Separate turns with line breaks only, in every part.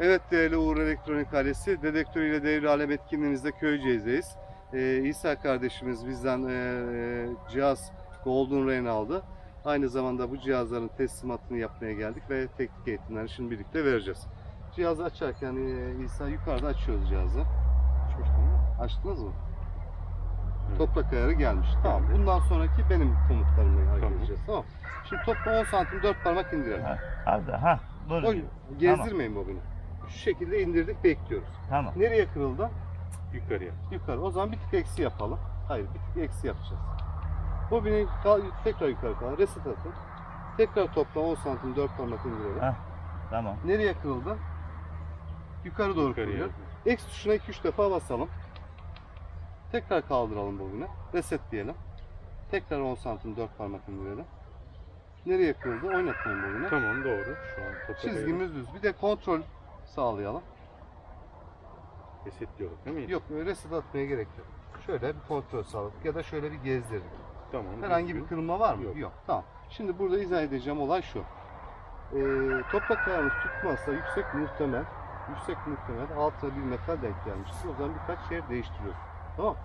Evet değerli Uğur Elektronik ailesi, dedektör ile devre alem etkinliğimizde Köyceğiz'deyiz. Ee, İsa kardeşimiz bizden ee, cihaz Golden Rain aldı. Aynı zamanda bu cihazların teslimatını yapmaya geldik ve teknik eğitimlerini şimdi birlikte vereceğiz. Cihazı açarken ee, İsa yukarıda açıyoruz cihazı. Açtınız mı?
Evet.
Toprak ayarı gelmiş. Tamam. Bundan sonraki benim komutlarımla hareket
Tamam.
edeceğiz. Tamam. Şimdi toplam 10 santim 4 parmak indirelim.
Ha, hadi ha.
O,
Dur.
gezdirmeyin bobini. Şu şekilde indirdik bekliyoruz.
Tamam.
Nereye kırıldı?
Yukarıya.
Yukarı. O zaman bir tık eksi yapalım. Hayır bir tık eksi yapacağız. Bobini kal- tekrar yukarı kal. Reset atın. Tekrar toplam 10 santim 4 parmak indirelim.
Ha. Tamam.
Nereye kırıldı? Yukarı doğru
Yukarıya.
kırılıyor. X tuşuna 2-3 defa basalım. Tekrar kaldıralım bobini. Reset diyelim. Tekrar 10 santim 4 parmak indirelim. Nereye kırıldı? Oynatmayın bobini.
Tamam doğru. Şu an
Çizgimiz düz. Bir de kontrol sağlayalım.
Resetliyorduk değil mi?
Yok reset atmaya gerek yok. Şöyle bir kontrol sağladık ya da şöyle bir gezdirdik.
Tamam.
Herhangi bir kırılma var mı?
Yok.
Tamam. Şimdi burada izah edeceğim olay şu. Ee, toprak ayağımız tutmazsa yüksek muhtemel, yüksek muhtemel altına bir metal denk gelmiştir. O zaman birkaç yer değiştiriyoruz. Tamam?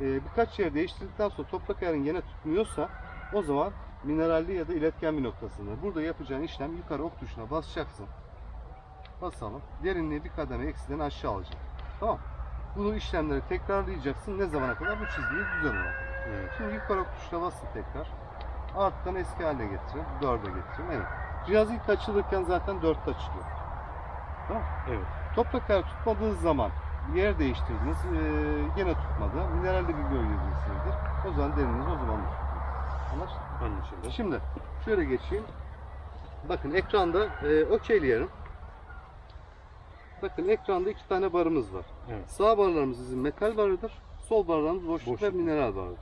Ee, birkaç yer değiştirdikten sonra toprak ayarın gene tutmuyorsa o zaman mineralli ya da iletken bir noktasında. Burada yapacağın işlem yukarı ok tuşuna basacaksın. Basalım. Derinliği bir kademe eksiden aşağı alacaksın. Tamam. Bunu işlemleri tekrarlayacaksın. Ne zamana kadar? Bu çizgiyi düzen olarak.
Evet.
Şimdi yukarı tuşuna basın tekrar. Arttan eski haline getirin. 4'e getirin. Evet. Cihaz ilk açılırken zaten 4'te açılıyor.
Evet.
Toprak ayar tutmadığınız zaman yer değiştirdiniz. Ee, gene tutmadı. Mineralde bir bölgesinizdir. O zaman deriniz o zaman. Anlaştık?
Anlaşıldı.
Şimdi şöyle geçeyim. Bakın ekranda e, okeyleyelim. Bakın ekranda iki tane barımız var.
Evet.
Sağ barlarımız bizim metal barıdır. Sol barlarımız boşluk, ve
Boşluk.
mineral barıdır.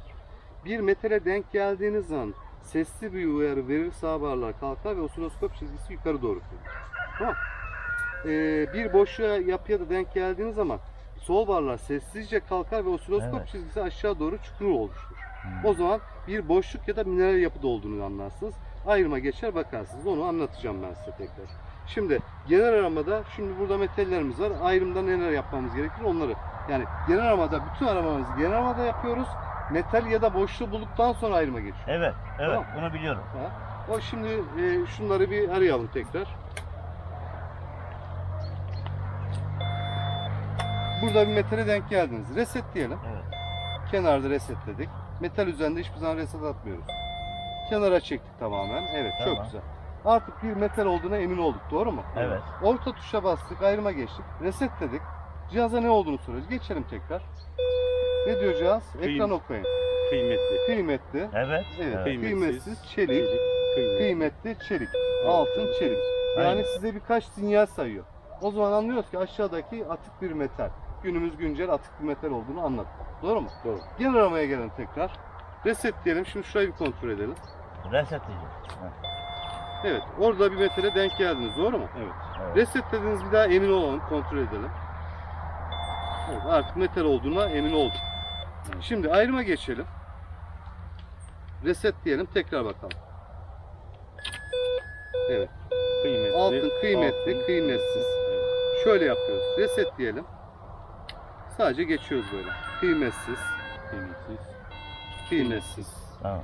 Bir metale denk geldiğiniz zaman sesli bir uyarı verir sağ barlar kalkar ve osiloskop çizgisi yukarı doğru kırılır. Tamam. Ee, bir boşluğa yapıya da denk geldiğiniz zaman sol barlar sessizce kalkar ve osiloskop
Evet.
çizgisi aşağı doğru çukur oluşturur.
Hmm.
O zaman bir boşluk ya da mineral yapıda olduğunu anlarsınız. Ayrıma geçer bakarsınız. Onu anlatacağım ben size tekrar. Şimdi genel aramada şimdi burada metallerimiz var. Ayrımda neler yapmamız gerekir onları. Yani genel aramada bütün aramamızı genel aramada yapıyoruz. Metal ya da boşluğu bulduktan sonra ayrıma geçiyor.
Evet. Evet.
Tamam.
Bunu biliyorum.
Ha. O şimdi e, şunları bir arayalım tekrar. Burada bir metale denk geldiniz. Reset diyelim.
Evet.
Kenarda resetledik. Metal üzerinde hiçbir zaman reset atmıyoruz. Kenara çektik tamamen. Evet çok
Tamam.
güzel. Artık bir metal olduğuna emin olduk. Doğru mu?
Evet.
Orta tuşa bastık, ayrıma geçtik. Resetledik. Cihaza ne olduğunu soruyoruz. Geçelim tekrar. Ne diyor cihaz? Ekran
Kıyım-
okuyun.
Kıymetli.
Kıymetli.
Evet.
Evet.
Evet.
Kıymetsiz, çelik.
Kıymetli.
Kıymetli, çelik. Altın, çelik. Yani
Aynen.
size birkaç sinyal sayıyor. O zaman anlıyoruz ki aşağıdaki atık bir metal. Günümüz güncel atık bir metal olduğunu anladık. Doğru mu?
Doğru.
Genel aramaya gelin tekrar. Reset diyelim. Şimdi şurayı bir kontrol edelim.
Reset diyeceğiz. Ha,
Evet. Orada bir metale denk geldiniz. Doğru mu?
Evet.
Evet.
Reset dediğiniz bir daha emin olalım. Kontrol edelim. Evet, artık metal olduğuna emin olduk.
Evet.
Şimdi ayrıma geçelim. Reset diyelim. Tekrar bakalım. Evet.
Kıymetli.
Altın kıymetli,
altın,
kıymetsiz.
Evet.
Şöyle yapıyoruz. Reset diyelim. Sadece geçiyoruz böyle. Kıymetsiz,
Kıymetsiz.
kıymetsiz,
Tamam.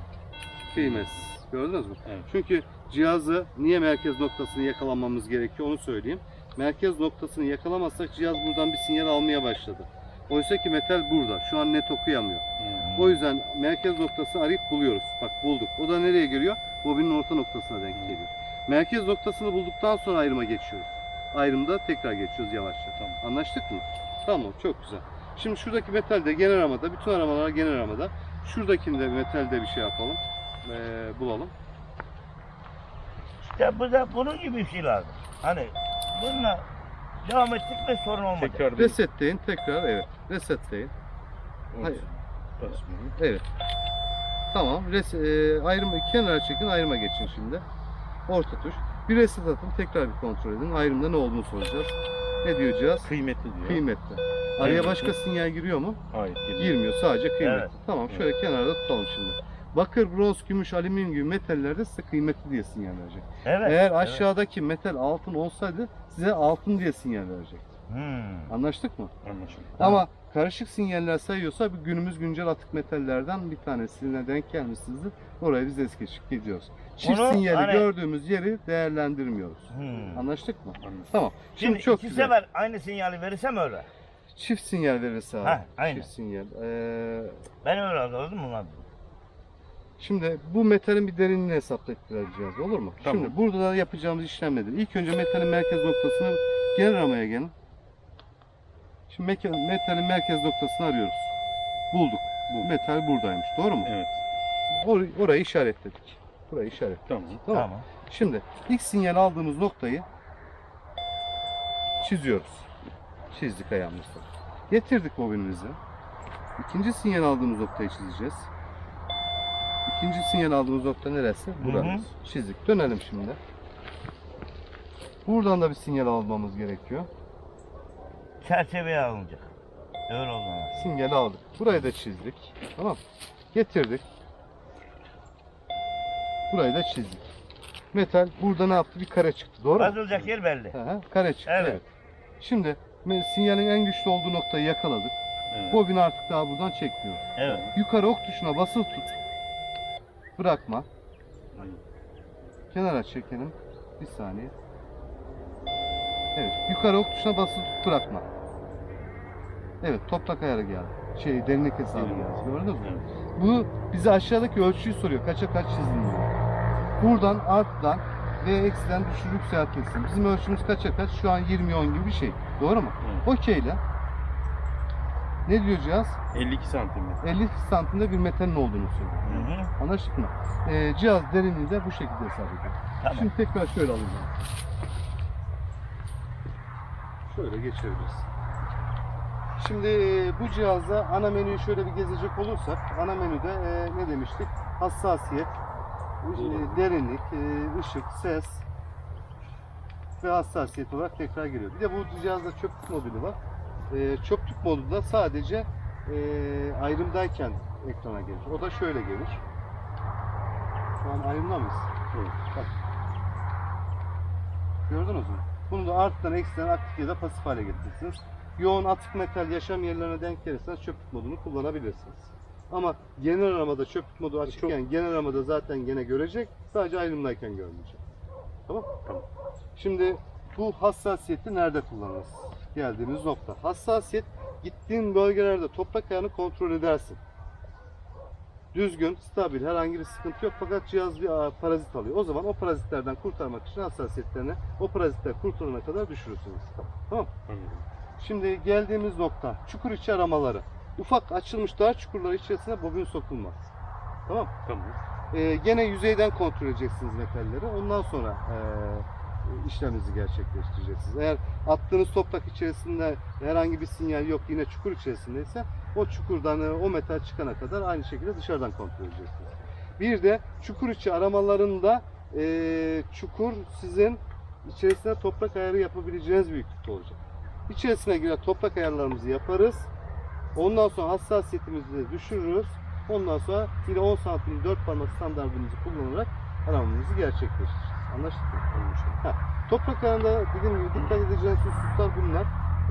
kıymetsiz. Gördünüz mü?
Evet.
Çünkü cihazı niye merkez noktasını yakalamamız gerekiyor onu söyleyeyim. Merkez noktasını yakalamazsak cihaz buradan bir sinyal almaya başladı. Oysa ki metal burada. Şu an net okuyamıyor.
Hmm.
O yüzden merkez noktasını arayıp buluyoruz. Bak bulduk. O da nereye geliyor? Bobinin orta noktasına denk geliyor. Merkez noktasını bulduktan sonra ayrıma geçiyoruz. Ayrımda tekrar geçiyoruz yavaşça.
Tamam.
Anlaştık mı? Tamam çok güzel. Şimdi şuradaki metal de genel aramada, bütün aramalar genel aramada. Şuradakinde metalde bir şey yapalım. Ee, bulalım.
İşte bu da bunun gibi bir şey lazım. Hani bununla devam ettik mi sorun olmadı.
Tekrar bir
Resetleyin tekrar evet. Resetleyin. Hayır. Evet. Tamam. Res, e, ayrıma, kenara çekin ayrıma geçin şimdi. Orta tuş. Bir reset atın tekrar bir kontrol edin. Ayrımda ne olduğunu soracağız. Ne diyor cihaz?
Kıymetli diyor.
Kıymetli. Araya
Kıymetli.
başka sinyal giriyor mu?
Hayır. girmiyor.
Girmiyor sadece kıymetli.
Evet.
Tamam şöyle kenarda tutalım şimdi. Bakır, bronz, gümüş, alüminyum gibi metallerde size kıymetli diye sinyal verecek.
Evet.
Eğer aşağıdaki metal altın olsaydı size altın diye sinyal verecek.
Hmm.
Anlaştık mı?
Anlaşıldı.
Ama karışık sinyaller sayıyorsa bir günümüz güncel atık metallerden bir tanesine denk gelmişsinizdir. Oraya biz es geçip gidiyoruz. Çift
Onu
sinyali
hani-
gördüğümüz yeri değerlendirmiyoruz.
Hmm.
Anlaştık mı?
Anlaşıldı.
Tamam. Şimdi,
Şimdi
çok
iki
güzel.
sefer aynı sinyali verirsem öyle.
Çift sinyal verirse abi.
Heh, aynen.
Çift sinyal. Ee,
Ben öyle anladım mı lan?
Şimdi bu metalin bir derinliğini hesaplayacağız olur mu?
Tamam.
Şimdi burada da yapacağımız işlem nedir? İlk önce metalin merkez noktasını genel aramaya gelin. Şimdi metalin merkez noktasını arıyoruz. Bulduk. Bu metal buradaymış. Doğru mu?
Evet.
Or- orayı işaretledik. Burayı işaret.
Tamam.
Tamam.
Tamam.
Şimdi ilk sinyal aldığımız noktayı çiziyoruz. Çizdik ayağımızda. Getirdik bobinimizi. İkinci sinyal aldığımız noktayı çizeceğiz. İkinci sinyal aldığımız nokta neresi? Buramız. Çizdik. Dönelim şimdi. Buradan da bir sinyal almamız gerekiyor.
Çerçeveye alınacak. Öyle ama.
Sinyali aldık. Burayı da çizdik. Tamam. Getirdik. Burayı da çizdik. Metal burada ne yaptı? Bir kare çıktı. Doğru?
Basılacak yer belli.
Hı hı, kare çıktı.
Evet.
Evet. Şimdi sinyalin en güçlü olduğu noktayı yakaladık.
Evet.
Bobini artık daha buradan çekmiyoruz.
Evet.
Yukarı ok tuşuna basılı tut. Bırakma. Kenara çekelim. Bir saniye. Evet. Yukarı ok tuşuna basılı tut bırakma. Evet toprak ayarı geldi. Şey derinlik hesabı geldi. Gördünüz mü? Bu bize aşağıdaki ölçüyü soruyor. Kaça kaç çizilmiyor. Buradan arttan ve eksiden düşür yükseltirsin. Bizim ölçümüz kaça kaç? Şu an 20 10 gibi bir şey. Doğru mu?
Evet.
Ne diyor cihaz?
52 santimetre.
50 santimde bir metalin olduğunu söylüyor.
Hı hı.
Anlaştık mı? Ee, cihaz derinliği de bu şekilde hesap ediyor.
Tamam.
Şimdi tekrar şöyle alacağım. Şöyle geçebiliriz. Şimdi e, bu cihazda ana menüyü şöyle bir gezecek olursak ana menüde e, ne demiştik? Hassasiyet, e, derinlik, e, ışık, ses ve hassasiyet olarak tekrar geliyor. Bir de bu cihazda çöplük modülü var. E, çöplük modu da sadece e, ayrımdayken ekrana gelir. O da şöyle gelir. Şu an ayrımda mıyız?
Evet.
Bak. Gördünüz mü? Bunu da arttan eksiden aktif ya da pasif hale getirirsiniz. Yoğun atık metal yaşam yerlerine denk gelirseniz çöplük modunu kullanabilirsiniz. Ama genel aramada çöplük modu açıkken genel aramada zaten gene görecek. Sadece ayrımdayken görmeyecek. Tamam?
Tamam.
Şimdi bu hassasiyeti nerede kullanırız? Geldiğimiz nokta. Hassasiyet gittiğin bölgelerde toprak ayağını kontrol edersin. Düzgün, stabil, herhangi bir sıkıntı yok fakat cihaz bir parazit alıyor. O zaman o parazitlerden kurtarmak için hassasiyetlerini o parazitler kurtulana kadar düşürürsünüz. Tamam
Anladım.
Şimdi geldiğimiz nokta çukur içi aramaları. Ufak açılmış dar çukurlar içerisine bobin sokulmaz. Tamam
Tamam.
ee, gene yüzeyden kontrol edeceksiniz metalleri. Ondan sonra ee, işleminizi gerçekleştireceksiniz. Eğer attığınız toprak içerisinde herhangi bir sinyal yok yine çukur içerisindeyse o çukurdan ee, o metal çıkana kadar aynı şekilde dışarıdan kontrol edeceksiniz. Bir de çukur içi aramalarında ee, çukur sizin içerisine toprak ayarı yapabileceğiniz büyüklükte olacak. İçerisine giren toprak ayarlarımızı yaparız. Ondan sonra hassasiyetimizi düşürürüz. Ondan sonra yine 10 santim 4 parmak standartımızı kullanarak aramamızı gerçekleştireceğiz. Anlaştık mı?
Anlaşıldı.
Toprak ayarında dediğim gibi dikkat edeceğiniz hususlar bunlar.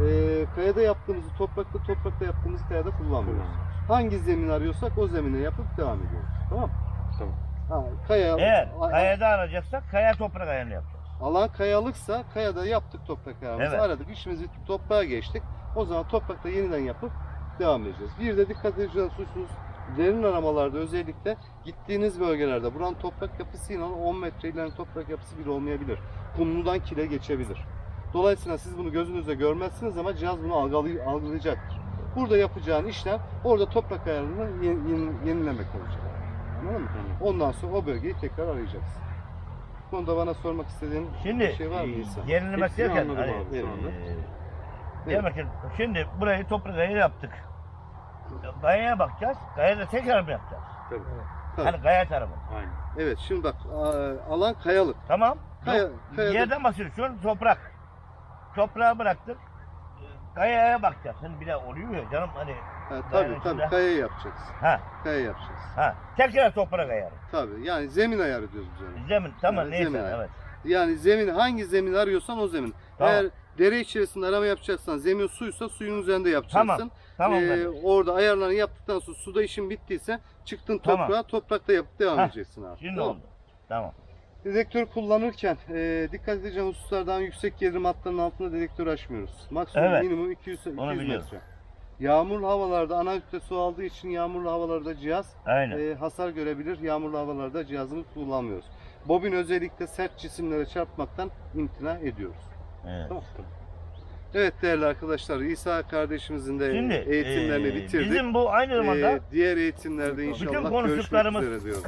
Ee, kayada yaptığımızı toprakta, toprakta yaptığımızı kayada kullanmıyoruz. Hangi zemin arıyorsak o zemine yapıp devam ediyoruz. Tamam mı?
Tamam.
Ha, kaya,
Eğer
a-
kayada arayacaksak kaya toprak ayarını yapacağız.
alan kayalıksa kayada yaptık toprak ayarımızı
Evet.
aradık. İşimizi bitti, toprağa geçtik. O zaman toprakta yeniden yapıp devam edeceğiz. Bir de dikkat edeceğiniz husus derin aramalarda özellikle gittiğiniz bölgelerde buranın toprak yapısıyla 10 metre ilerinin toprak yapısı bir olmayabilir. Kumludan kile geçebilir. Dolayısıyla siz bunu gözünüzle görmezsiniz ama cihaz bunu algılay- algılayacaktır. Burada yapacağın işlem orada toprak ayarını yeni- yeni- yenilemek olacak. Anladın mı? Ondan sonra o bölgeyi tekrar arayacaksın. Bu konuda bana sormak istediğin
Şimdi
bir şey var mı
e,
İsa?
yenilemek derken hani, e, demek ki şimdi burayı toprak ayarı yaptık. Kayaya bakacağız. Kayada tekrar mı yapacağız?
Tabii.
Tabii.
Hani kaya tarafı.
Aynen.
Evet şimdi bak a- alan kayalık.
Tamam.
Kaya-
Yok,
kayada-
Yerden an toprak. Toprağı bıraktık. Kayaya bakacağız. Hani bir de oluyor ya canım hani
tabii
Dayanın
tabii
içinde.
kaya yapacaksın.
Ha,
Kaya yapacaksın.
ha. Tekrar toprak ayarı.
Tabii yani zemin ayarı diyoruz biz ona.
Zemin tamam
Evet,
neyse
zemin ayarı.
evet.
Yani zemin hangi zemin arıyorsan o zemin.
Tamam.
Eğer dere içerisinde arama yapacaksan zemin suysa suyun üzerinde yapacaksın.
Tamam, Tamam
Ee, orada ayarlarını yaptıktan sonra suda işin bittiyse çıktın
Tamam.
toprağa toprakta yapıp devam
Hah,
edeceksin abi.
Şimdi
Tamam.
oldu. Tamam.
Dedektör kullanırken e, dikkat edeceğin hususlardan yüksek gerilim hattının altında dedektör açmıyoruz. Maksimum
Evet.
minimum 200, 200
Onu biliyorum.
metre. Yağmurlu havalarda ana su aldığı için yağmurlu havalarda cihaz
Aynen.
e, hasar görebilir. Yağmurlu havalarda cihazını kullanmıyoruz. Bobin özellikle sert cisimlere çarpmaktan imtina ediyoruz.
Evet.
Tamam. Evet değerli arkadaşlar İsa kardeşimizin de
Şimdi
eğitimlerini
eee,
bitirdik.
bizim bu aynı zamanda
Ee, diğer eğitimlerde inşallah görüşmek
konuştuklarımız
üzere diyorum.